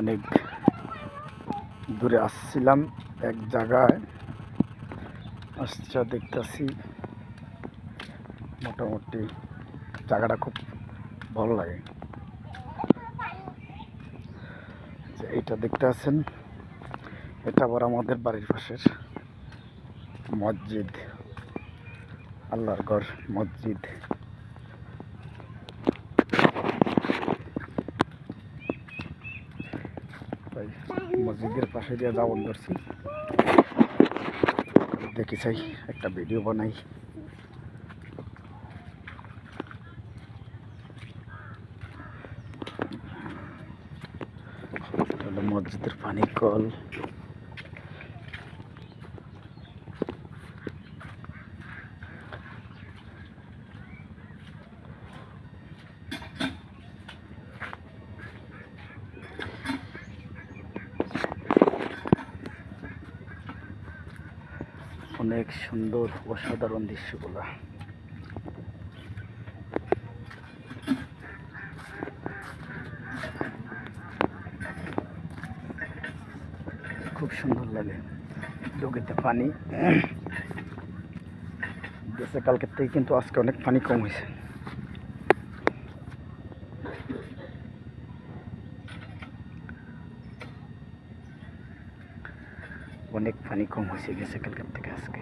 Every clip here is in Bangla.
অনেক দূরে আসছিলাম এক জায়গায়। আসছা, দেখতেছি মোটামুটি জায়গাটা খুব ভালো লাগে। এইটা দেখতে আছেন, এটা আবার আমাদের বাড়ির পাশের মসজিদ, আল্লাহর ঘর মসজিদ। তাই মসজিদের পাশে দিয়ে দাবন ধরছি দেখি চাই একটা ভিডিও বানাই। মসজিদের পানি কল। অনেক সুন্দর অসাধারণ দৃশ্যগুলা। খুব সুন্দর লাগে। ডোকেতে পানি। গেছে কালকের থেকে কিন্তু আজকে অনেক পানি কম হয়েছে। অনেক পানি কম হয়েছে গেছে কালকের থেকে আজকে।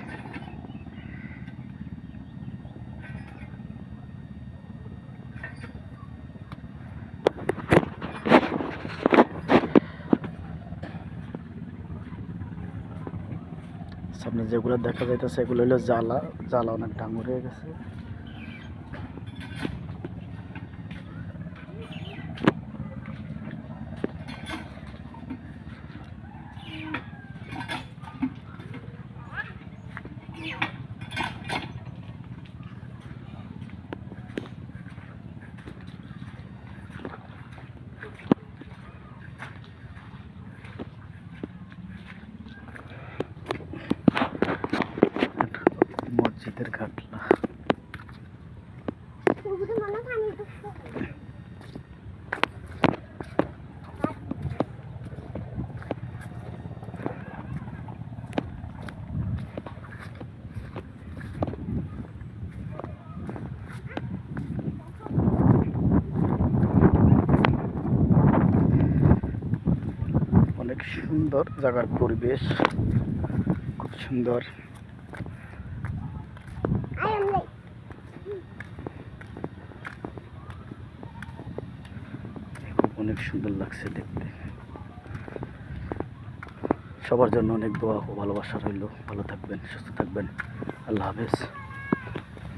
সামনে যেগুলো দেখা যাইতেছে, এগুলো হলো জ্বালা। জ্বালা অনেক ডাঙর হয়ে গেছে। মসজিদের ঘাটলা অনেক সুন্দর জায়গার পরিবেশ খুব সুন্দর। অনেক সুন্দর লাগছে দেখতে। সবার জন্য অনেক দোয়া ভালোবাসা রইল। ভালো থাকবেন, সুস্থ থাকবেন। আল্লাহ হাফেজ।